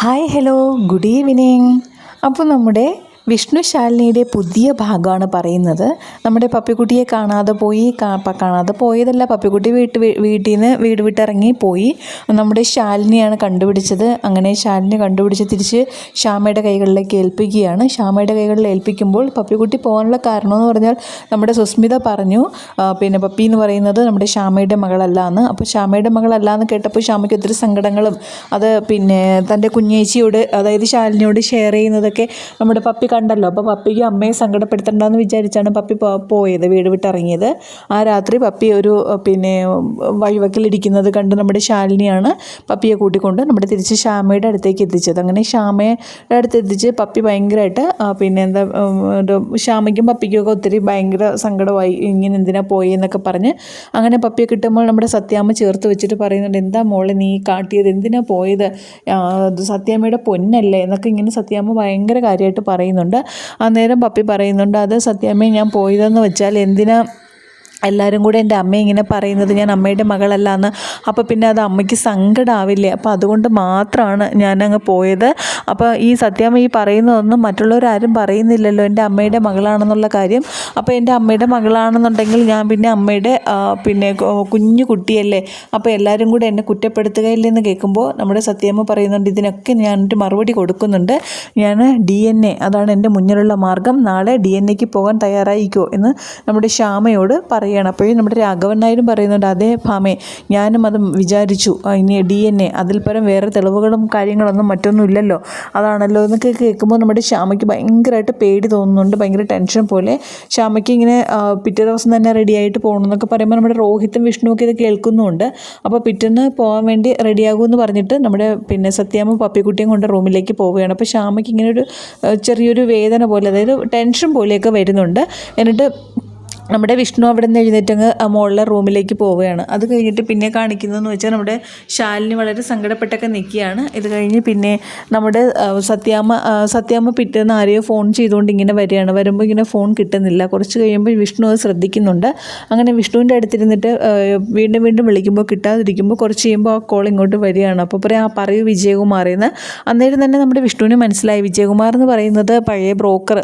Hi hello good evening അപ്പോൾ നമ്മുടെ വിഷ്ണു ശാലിനിയുടെ പുതിയ ഭാഗമാണ് പറയുന്നത്. നമ്മുടെ പപ്പിക്കുട്ടിയെ കാണാതെ പോയി കാണാതെ പോയതല്ല. പപ്പിക്കുട്ടി വീട്ട് വീട്ടിൽ നിന്ന് വീട് വിട്ടിറങ്ങി പോയി. നമ്മുടെ ശാലിനിയാണ് കണ്ടുപിടിച്ചത്. അങ്ങനെ ശാലിനി കണ്ടുപിടിച്ച് തിരിച്ച് ശ്യാമയുടെ കൈകളിലേക്ക് ഏൽപ്പിക്കുകയാണ്. ശ്യാമയുടെ കൈകളിൽ ഏൽപ്പിക്കുമ്പോൾ പപ്പിക്കുട്ടി പോകാനുള്ള കാരണമെന്ന് പറഞ്ഞാൽ നമ്മുടെ സുസ്മിത പറഞ്ഞു പിന്നെ പപ്പി എന്ന് പറയുന്നത് നമ്മുടെ ശ്യാമയുടെ മകളല്ല എന്ന് അപ്പോൾ ശ്യാമയുടെ മകളല്ല എന്ന് കേട്ടപ്പോൾ ശ്യാമയ്ക്ക് ഒത്തിരി സങ്കടങ്ങളും അത് പിന്നെ തന്റെ കുഞ്ഞേച്ചിയോട് അതായത് ശാലിനിയോട് ഷെയർ ചെയ്യുന്നതൊക്കെ നമ്മുടെ പപ്പി കണ്ടല്ലോ. അപ്പോൾ പപ്പിക്ക് അമ്മയെ സങ്കടപ്പെടുത്തണ്ടെന്ന് വിചാരിച്ചാണ് പപ്പി പോയത് വീട് വിട്ടിറങ്ങിയത്. ആ രാത്രി പപ്പി ഒരു പിന്നെ വഴിവക്കിലിരിക്കുന്നത് കണ്ട് നമ്മുടെ ശാലിനിയാണ് പപ്പിയെ കൂട്ടിക്കൊണ്ട് നമ്മുടെ തിരിച്ച് ശ്യാമയുടെ അടുത്തേക്ക് എത്തിച്ചത്. അങ്ങനെ ശ്യാമയുടെ അടുത്ത് എത്തിച്ച് പപ്പി ഭയങ്കരമായിട്ട് പിന്നെ എന്താ ശ്യാമയ്ക്കും പപ്പിക്കുമൊക്കെ ഒത്തിരി ഭയങ്കര സങ്കടമായി ഇങ്ങനെ എന്തിനാ പോയി എന്നൊക്കെ പറഞ്ഞ് അങ്ങനെ പപ്പിയെ കിട്ടുമ്പോൾ നമ്മുടെ സത്യാമ്മ ചേർത്ത് വെച്ചിട്ട് പറയുന്നുണ്ട് എന്താ മോളെ നീ കാട്ടിയത്? എന്തിനാ പോയത്? സത്യാമ്മയുടെ പൊന്നല്ലേ? എന്നൊക്കെ ഇങ്ങനെ സത്യാമ്മ ഭയങ്കര കാര്യമായിട്ട് പറയുന്നുണ്ട്. അന്നേരം പപ്പി പറയുന്നുണ്ട് അത് സത്യാമ്മയെ ഞാൻ പോയതെന്ന് വെച്ചാൽ എന്തിനാ എല്ലാവരും കൂടെ എന്റെ അമ്മ ഇങ്ങനെ പറയുന്നത് ഞാൻ അമ്മയുടെ മകളല്ല എന്ന് അപ്പോൾ പിന്നെ അത് അമ്മയ്ക്ക് സങ്കടമാവില്ലേ അപ്പോൾ അതുകൊണ്ട് മാത്രമാണ് ഞാനങ്ങ് പോയത്. അപ്പോൾ ഈ സത്യാമ്മ ഈ പറയുന്നതൊന്നും മറ്റുള്ളവരാരും പറയുന്നില്ലല്ലോ എന്റെ അമ്മയുടെ മകളാണെന്നുള്ള കാര്യം. അപ്പോൾ എന്റെ അമ്മയുടെ മകളാണെന്നുണ്ടെങ്കിൽ ഞാൻ പിന്നെ അമ്മയുടെ പിന്നെ കുഞ്ഞു കുട്ടിയല്ലേ? അപ്പോൾ എല്ലാവരും കൂടെ എന്നെ കുറ്റപ്പെടുത്തുകയില്ലെന്ന് കേൾക്കുമ്പോൾ നമ്മുടെ സത്യാമ്മ പറയുന്നുണ്ട് ഇതിനൊക്കെ ഞാനൊരു മറുപടി കൊടുക്കുന്നുണ്ട്. ഞാൻ ഡി എൻ എ അതാണ് എന്റെ മുന്നിലുള്ള മാർഗം. നാളെ ഡി എൻ എക്ക് പോകാൻ തയ്യാറായിക്കോ എന്ന് നമ്മുടെ ശ്യാമയോട് പറയുകയാണ്. അപ്പോഴും നമ്മുടെ രാഘവൻ നായരും പറയുന്നുണ്ട് അതേ ഭാമേ ഞാനും അത് വിചാരിച്ചു. ഇനി ഡി എൻ എ അതിൽ പരം വേറെ തെളിവുകളും കാര്യങ്ങളൊന്നും മറ്റൊന്നും ഇല്ലല്ലോ അതാണല്ലോ എന്നൊക്കെ കേൾക്കുമ്പോൾ നമ്മുടെ ശ്യാമയ്ക്ക് ഭയങ്കരമായിട്ട് പേടി തോന്നുന്നുണ്ട് ഭയങ്കര ടെൻഷൻ പോലെ. ശ്യാമയ്ക്ക് ഇങ്ങനെ പിറ്റേ ദിവസം തന്നെ റെഡി ആയിട്ട് പോകണം എന്നൊക്കെ പറയുമ്പോൾ നമ്മുടെ രോഹിത്തും വിഷ്ണുവൊക്കെ ഇത് കേൾക്കുന്നുമുണ്ട് അപ്പോൾ പിറ്റേന്ന് പോകാൻ വേണ്ടി റെഡിയാകുമെന്ന് പറഞ്ഞിട്ട് നമ്മുടെ പിന്നെ സത്യാമ്മ പപ്പിക്കുട്ടിയും കൊണ്ട് റൂമിലേക്ക് പോവുകയാണ്. അപ്പോൾ ശ്യാമയ്ക്ക് ഇങ്ങനെ ഒരു ചെറിയൊരു വേദന പോലെ അതായത് ടെൻഷൻ പോലെയൊക്കെ വരുന്നുണ്ട്. എന്നിട്ട് നമ്മുടെ വിഷ്ണു അവിടെ നിന്ന് എഴുന്നേറ്റങ്ങ് മുകളിലെ റൂമിലേക്ക് പോവുകയാണ്. അത് കഴിഞ്ഞിട്ട് പിന്നെ കാണിക്കുന്നതെന്ന് വെച്ചാൽ നമ്മുടെ ശാലിനി വളരെ സങ്കടപ്പെട്ടൊക്കെ നിൽക്കുകയാണ്. ഇത് കഴിഞ്ഞ് പിന്നെ നമ്മുടെ സത്യാമ്മ സത്യാമ്മ പിറ്റേന്ന് ആരെയോ ഫോൺ ചെയ്തുകൊണ്ട് ഇങ്ങനെ വരികയാണ്. വരുമ്പോൾ ഇങ്ങനെ ഫോൺ കിട്ടുന്നില്ല. കുറച്ച് കഴിയുമ്പോൾ വിഷ്ണു അത് ശ്രദ്ധിക്കുന്നുണ്ട്. അങ്ങനെ വിഷ്ണുവിന്റെ അടുത്തിരുന്നിട്ട് വീണ്ടും വീണ്ടും വിളിക്കുമ്പോൾ കിട്ടാതിരിക്കുമ്പോൾ കുറച്ച് കഴിയുമ്പോൾ ആ കോൾ ഇങ്ങോട്ട് വരികയാണ്. അപ്പോൾ പറയാം ആ പറയൂ വിജയകുമാർ എന്ന് അന്നേരം തന്നെ നമ്മുടെ വിഷ്ണുവിന് മനസ്സിലായി. വിജയകുമാർ എന്ന് പറയുന്നത് പഴയ ബ്രോക്കർ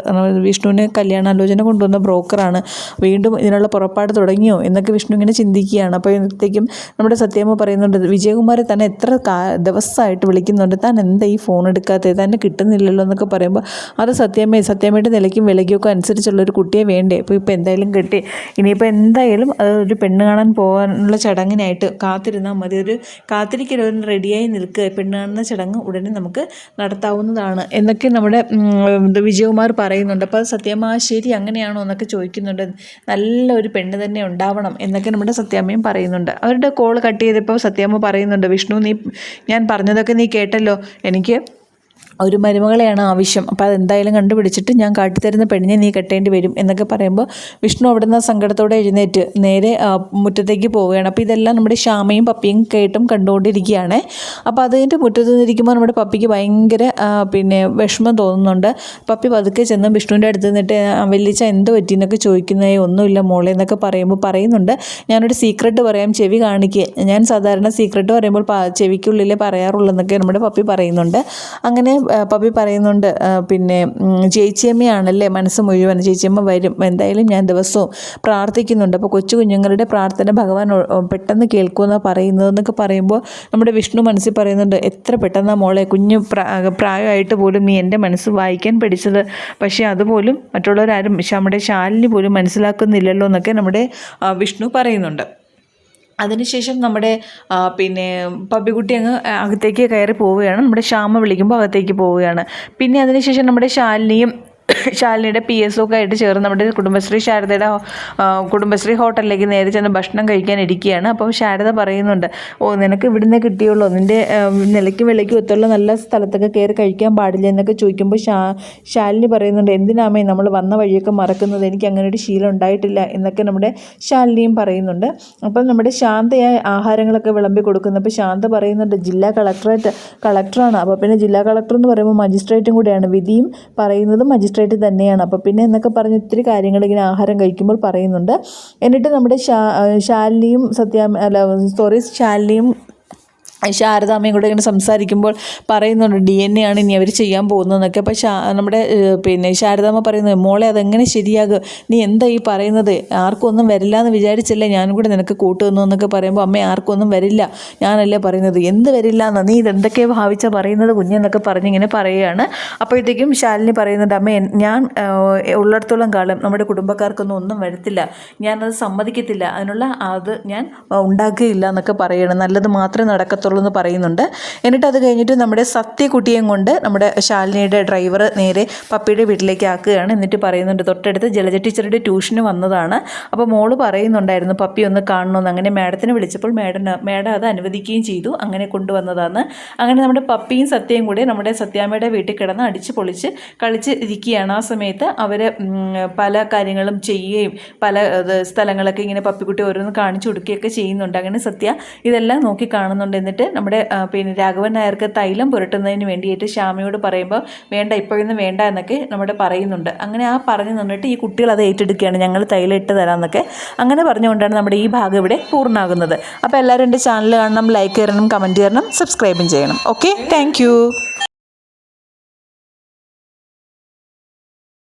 വിഷ്ണുവിന് കല്യാണാലോചന കൊണ്ടുവന്ന ബ്രോക്കറാണ്. വീണ്ടും ഇതിനുള്ള പുറപ്പാട് തുടങ്ങിയോ എന്നൊക്കെ വിഷ്ണു ഇങ്ങനെ ചിന്തിക്കുകയാണ്. അപ്പോൾ ഇന്നത്തേക്കും നമ്മുടെ സത്യാമ്മ പറയുന്നുണ്ട് വിജയകുമാരെ തന്നെ എത്ര കാ ദിവസമായിട്ട് വിളിക്കുന്നുണ്ട്. താൻ എന്താ ഈ ഫോൺ എടുക്കാത്തത്? തന്നെ കിട്ടുന്നില്ലല്ലോ എന്നൊക്കെ പറയുമ്പോൾ അത് സത്യമ്മ സത്യാമ്മയുടെ നിലയ്ക്കും വിലയ്ക്കൊക്കെ അനുസരിച്ചുള്ള ഒരു കുട്ടിയെ വേണ്ടേ? അപ്പോൾ ഇപ്പോൾ എന്തായാലും കിട്ടി. ഇനിയിപ്പോൾ എന്തായാലും അത് ഒരു പെണ്ണ് കാണാൻ പോകാനുള്ള ചടങ്ങിനായിട്ട് കാത്തിരുന്നാൽ മതി. ഒരു കാത്തിരിക്കൽ ഒരു റെഡിയായി നിൽക്കുക. പെണ്ണ് കാണുന്ന ചടങ്ങ് ഉടനെ നമുക്ക് നടത്താവുന്നതാണ് എന്നൊക്കെ നമ്മുടെ വിജയകുമാർ പറയുന്നുണ്ട്. അപ്പോൾ സത്യമ്മ ശരി അങ്ങനെയാണോ? എന്നൊക്കെ ചോദിക്കുന്നുണ്ട്. നല്ല ഒരു പെണ്ണ് തന്നെ ഉണ്ടാവണം എന്നൊക്കെ നമ്മുടെ സത്യാമ്മയും പറയുന്നുണ്ട്. അവരുടെ കോൾ കട്ട് ചെയ്തപ്പോൾ സത്യാമ്മ പറയുന്നുണ്ട് വിഷ്ണു നീ ഞാൻ പറഞ്ഞതൊക്കെ നീ കേട്ടല്ലോ. എനിക്ക് ഒരു മരുമകളെയാണ് ആവശ്യം. അപ്പോൾ അതെന്തായാലും കണ്ടുപിടിച്ചിട്ട് ഞാൻ കാട്ടിത്തരുന്ന പെണ്ണിനെ നീ കെട്ടേണ്ടി വരും എന്നൊക്കെ പറയുമ്പോൾ വിഷ്ണു അവിടെ നിന്ന് സങ്കടത്തോടെ എഴുന്നേറ്റ് നേരെ മുറ്റത്തേക്ക് പോവുകയാണ്. അപ്പോൾ ഇതെല്ലാം നമ്മുടെ ശ്യാമയും പപ്പിയും കേട്ടും കണ്ടുകൊണ്ടിരിക്കുകയാണ്. അപ്പോൾ അതിന്റെ മുറ്റത്ത് നിന്നിരിക്കുമ്പോൾ നമ്മുടെ പപ്പിക്ക് ഭയങ്കര പിന്നെ വിഷമം തോന്നുന്നുണ്ട്. പപ്പി പതുക്കെ ചെന്ന് വിഷ്ണുവിന്റെ അടുത്ത് നിന്നിട്ട് "ആ, വല്യച്ഛ എന്ത് പറ്റി? എന്നൊക്കെ ചോദിക്കുന്നേ ഒന്നുമില്ല മോളെ എന്നൊക്കെ പറയുമ്പോൾ പറയുന്നുണ്ട്. ഞാനൊരു സീക്രട്ട് പറയാം ചെവി കാണിക്കുക ഞാൻ സാധാരണ സീക്രട്ട് പറയുമ്പോൾ ചെവിക്കുള്ളിലേ പറയാറുള്ളൂ നമ്മുടെ പപ്പി പറയുന്നുണ്ട്. അങ്ങനെ പപ്പി പറയുന്നുണ്ട് പിന്നെ ചേച്ചിയമ്മയാണല്ലേ മനസ്സ് മുഴുവൻ ചേച്ചിയമ്മ വരും. എന്തായാലും ഞാൻ ദിവസവും പ്രാർത്ഥിക്കുന്നുണ്ട്. അപ്പോൾ കൊച്ചു കുഞ്ഞുങ്ങളുടെ പ്രാർത്ഥന ഭഗവാൻ പെട്ടെന്ന് കേൾക്കുമെന്നാണ് പറയുന്നതെന്നൊക്കെ പറയുമ്പോൾ നമ്മുടെ വിഷ്ണു മനസ്സിൽ പറയുന്നുണ്ട് എത്ര പെട്ടെന്നാണ് മോളെ കുഞ്ഞു പ്രാ- പ്രായമായിട്ട് പോലും നീ എന്റെ മനസ്സ് വായിക്കാൻ പഠിച്ചത്. പക്ഷേ അതുപോലും മറ്റുള്ളവരാരും നമ്മുടെ ശാലിനി പോലും മനസ്സിലാക്കുന്നില്ലല്ലോ എന്നൊക്കെ നമ്മുടെ വിഷ്ണു പറയുന്നുണ്ട്. അതിനുശേഷം നമ്മുടെ പിന്നെ പപ്പിക്കുട്ടി അങ്ങ് അകത്തേക്ക് കയറി പോവുകയാണ്. നമ്മുടെ ശ്യാമ വിളിക്കുമ്പോൾ അകത്തേക്ക് പോവുകയാണ്. പിന്നെ അതിനുശേഷം നമ്മുടെ ശാലിനിയും ശാലിനിയുടെ പി എസ് ഒക്കെ ആയിട്ട് ചേർന്ന് നമ്മുടെ കുടുംബശ്രീ ശാരദയുടെ കുടുംബശ്രീ ഹോട്ടലിലേക്ക് നേരെ ചെന്ന് ഭക്ഷണം കഴിക്കാൻ ഇരിക്കുകയാണ്. അപ്പം ശാരദ പറയുന്നുണ്ട് ഓ നിനക്ക് ഇവിടുന്ന് കിട്ടിയുള്ളൂ. നിന്റെ നിലയ്ക്കും വിലയ്ക്കും ഒത്തുള്ള നല്ല സ്ഥലത്തൊക്കെ കയറി കഴിക്കാൻ പാടില്ല എന്നൊക്കെ ചോദിക്കുമ്പോൾ ശാ ശാലിനി പറയുന്നുണ്ട് എന്തിനാമേ നമ്മൾ വന്ന വഴിയൊക്കെ മറക്കുന്നത്? എനിക്ക് അങ്ങനെ ഒരു ശീലം ഉണ്ടായിട്ടില്ല എന്നൊക്കെ നമ്മുടെ ശാലിനിയും പറയുന്നുണ്ട്. അപ്പം നമ്മുടെ ശാന്തയായ ആഹാരങ്ങളൊക്കെ വിളമ്പി കൊടുക്കുന്നു. അപ്പോൾ ശാന്ത പറയുന്നുണ്ട് ജില്ലാ കളക്ടറേറ്റ് കളക്ടറാണ്. അപ്പോൾ പിന്നെ ജില്ലാ കളക്ടർ എന്ന് പറയുമ്പോൾ മജിസ്ട്രേറ്റും കൂടെയാണ്. വിധിയും പറയുന്നത് മജിസ്ട്രേറ്റ് തന്നെയാണ്. അപ്പോൾ പിന്നെ എന്നൊക്കെ പറഞ്ഞ് ഒത്തിരി കാര്യങ്ങൾ ഇങ്ങനെ ആഹാരം കഴിക്കുമ്പോൾ പറയുന്നുണ്ട്. എന്നിട്ട് നമ്മുടെ ശാലിനിയും സത്യാ അല്ല സോറി ശാലിനിയും ശാരദാമ്മയും കൂടെ ഇങ്ങനെ സംസാരിക്കുമ്പോൾ പറയുന്നുണ്ട് ഡി എൻ എ ആണ് ഇനി അവർ ചെയ്യാൻ പോകുന്നതെന്നൊക്കെ. അപ്പോൾ ശാ നമ്മുടെ പിന്നെ ശാരദാമ്മ പറയുന്നത് മോളെ അതെങ്ങനെ ശരിയാകും? നീ എന്താ ഈ പറയുന്നത്? ആർക്കും ഒന്നും വരില്ല എന്ന് വിചാരിച്ചല്ലേ ഞാനും കൂടെ നിനക്ക് കൂട്ടുന്നു എന്നൊക്കെ പറയുമ്പോൾ അമ്മ ആർക്കും ഒന്നും വരില്ല. ഞാനല്ലേ പറയുന്നത്? എന്ത് വരില്ല എന്ന് നീ ഇതെന്തൊക്കെ ഭാവിച്ച പറയുന്നത് കുഞ്ഞെന്നൊക്കെ പറഞ്ഞിങ്ങനെ പറയുകയാണ്. അപ്പോഴത്തേക്കും ശാലിനി പറയുന്നുണ്ട് അമ്മ ഞാൻ ഉള്ളിടത്തോളം കാലം നമ്മുടെ കുടുംബക്കാർക്കൊന്നും ഒന്നും വരത്തില്ല. ഞാനത് സമ്മതിക്കത്തില്ല. അതിനുള്ള അത് ഞാൻ ഉണ്ടാക്കുകയില്ല എന്നൊക്കെ പറയണം നല്ലത് മാത്രമേ നടക്കത്തുള്ളൂ. എന്ന് പറയുന്നുണ്ട്. എന്നിട്ട് അത് കഴിഞ്ഞിട്ട് നമ്മുടെ സത്യക്കുട്ടിയെയും കൊണ്ട് നമ്മുടെ ശാലിനിയുടെ ഡ്രൈവർ നേരെ പപ്പിയുടെ വീട്ടിലേക്ക് ആക്കുകയാണ് എന്നിട്ട് പറയുന്നുണ്ട് തൊട്ടടുത്ത് ജലജ ടീച്ചറുടെ ട്യൂഷന് വന്നതാണ്. അപ്പോൾ മോൾ പറയുന്നുണ്ടായിരുന്നു പപ്പി ഒന്ന് കാണണമെന്ന് അങ്ങനെ മാഡത്തിനെ വിളിച്ചപ്പോൾ മാഡം മാഡം അത് അനുവദിക്കുകയും ചെയ്തു അങ്ങനെ കൊണ്ടുവന്നതാണ് അങ്ങനെ നമ്മുടെ പപ്പിയും സത്യയും കൂടി നമ്മുടെ സത്യാമ്മയുടെ വീട്ടിൽ കിടന്ന് അടിച്ച് പൊളിച്ച് കളിച്ച് ഇരിക്കുകയാണ് ആ സമയത്ത് അവർ പല കാര്യങ്ങളും ചെയ്യുകയും പല സ്ഥലങ്ങളൊക്കെ ഇങ്ങനെ പപ്പിക്കുട്ടി ഓരോന്ന് കാണിച്ചു കൊടുക്കുകയൊക്കെ ചെയ്യുന്നുണ്ട്. അങ്ങനെ സത്യ ഇതെല്ലാം നോക്കി കാണുന്നുണ്ട്. എന്നിട്ട് നമ്മുടെ ആ, പിന്നെ രാഘവൻ നായർക്ക് തൈലം പുരട്ടുന്നതിന് വേണ്ടിയിട്ട് ശ്യാമയോട് പറയുമ്പോൾ വേണ്ട ഇപ്പോഴൊന്നും വേണ്ട എന്നൊക്കെ നമ്മുടെ പറയുന്നുണ്ട്. അങ്ങനെ ആ പറഞ്ഞു നിന്നിട്ട് ഈ കുട്ടികൾ അത് ഏറ്റെടുക്കുകയാണ്. ഞങ്ങൾ തൈലം ഇട്ട് തരാമെന്നൊക്കെ അങ്ങനെ പറഞ്ഞുകൊണ്ടാണ് നമ്മുടെ ഈ ഭാഗം ഇവിടെ പൂർണമാകുന്നത് അപ്പോൾ എല്ലാവരും എന്റെ ചാനൽ കാണണം ലൈക്ക് ചെയ്യണം കമന്റ് ചെയ്യണം സബ്സ്ക്രൈബും ചെയ്യണം. Okay thank